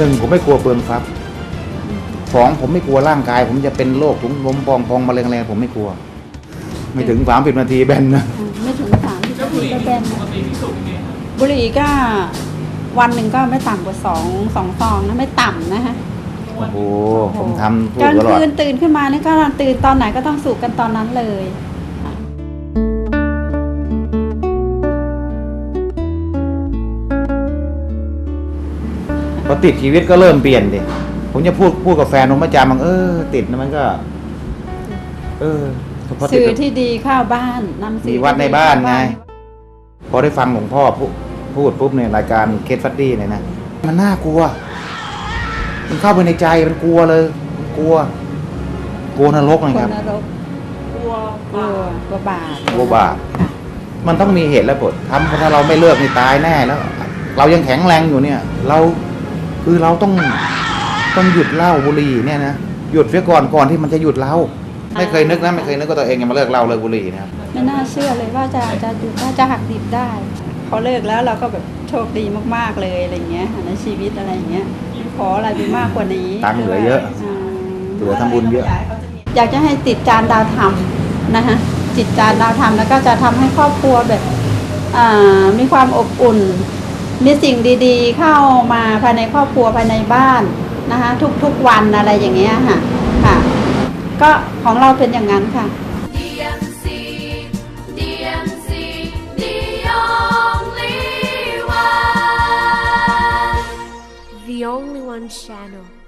หนึ่งผมไม่กลัวเปลืองทรัพย์สองผมไม่กลัวร่างกาย ผมจะเป็นโรคถุงลมปองพองมะเร็งอะไรผมไม่กลัว ไม่ถึงสามสิบนาทีแบนนะอ่าไม่ถึงสามสิบแล้วบุหรี่ก็แบนปกติที่สูบยังไงครับบุหรี่ก็วันหนึ่งก็ไม่ต่ำกว่าสองสองซองนะไม่ต่ำนะฮะโอ้โหผมทำถูกกลางตลอดคืนตื่นขึ้นมานี่ก็ตื่นตอนไหนก็ต้องสูบกันตอนนั้นเลย อติดชีวิตก็เริ่มเปลี่ยนดิผมจะพูดพูดกับแฟนผมประจำบางเออ ติดนะมันก็ เออพอติดสื่อที่ดีเข้าบ้านนำสื่อมีวัดในบ้านไงพอได้ฟังหลวงพ่อพูดพูดปุ๊บเนี่ยรายการเคสฟัดดี้เนี่ยนะมันน่ากลัว มันเข้าไปในใจมันกลัวเลยมันกลัว กลัวนรกคนะนครับนรกกลัวกลัวกลัวบาปกลัวบาปค่ะมันต้องมีเหตุและผลทำถ้าเราไม่เลิกนี่ตายแน่แล้ว เรายังแข็งแรงอยู่เนี่ย เรา คือเราต้องต้องหยุดเหล้าบุหรี่เนี่ยนะหยุดเสียก่อนก่อนที่มันจะหยุดเหล้าไม่เคยนึกนะไม่เคยนึกว่าตัวเองจะมาเลิกเหล้าเลิกบุหรี่นะครับไม่น่าเชื่อเลยว่าจะจะว่าจะหักดิบได้พอเลิกแล้วเราก็แบบโชคดีมากๆเลยอะไรเงี้ยในชีวิตอะไรเงี้ยขออะไรไปมากกว่านี้ตังค์เหลือเยอะาเหลือทำบุญเยอะ อยากจะให้ติดจานดาวธรรมนะคะจิตจานดาวธรรมแล้วก็จะทำให้ครอบครัวแบบอ่ามีความอบอุ่น มีสิ่งดีๆ เข้ามาภายในครอบครัวภายในบ้านนะคะทุกๆวันอะไรอย่างเงี้ยค่ะค่ะ ก็ของเราเป็นอย่างนั้นค่ะ DMC, DMC, the only one. The only one channel.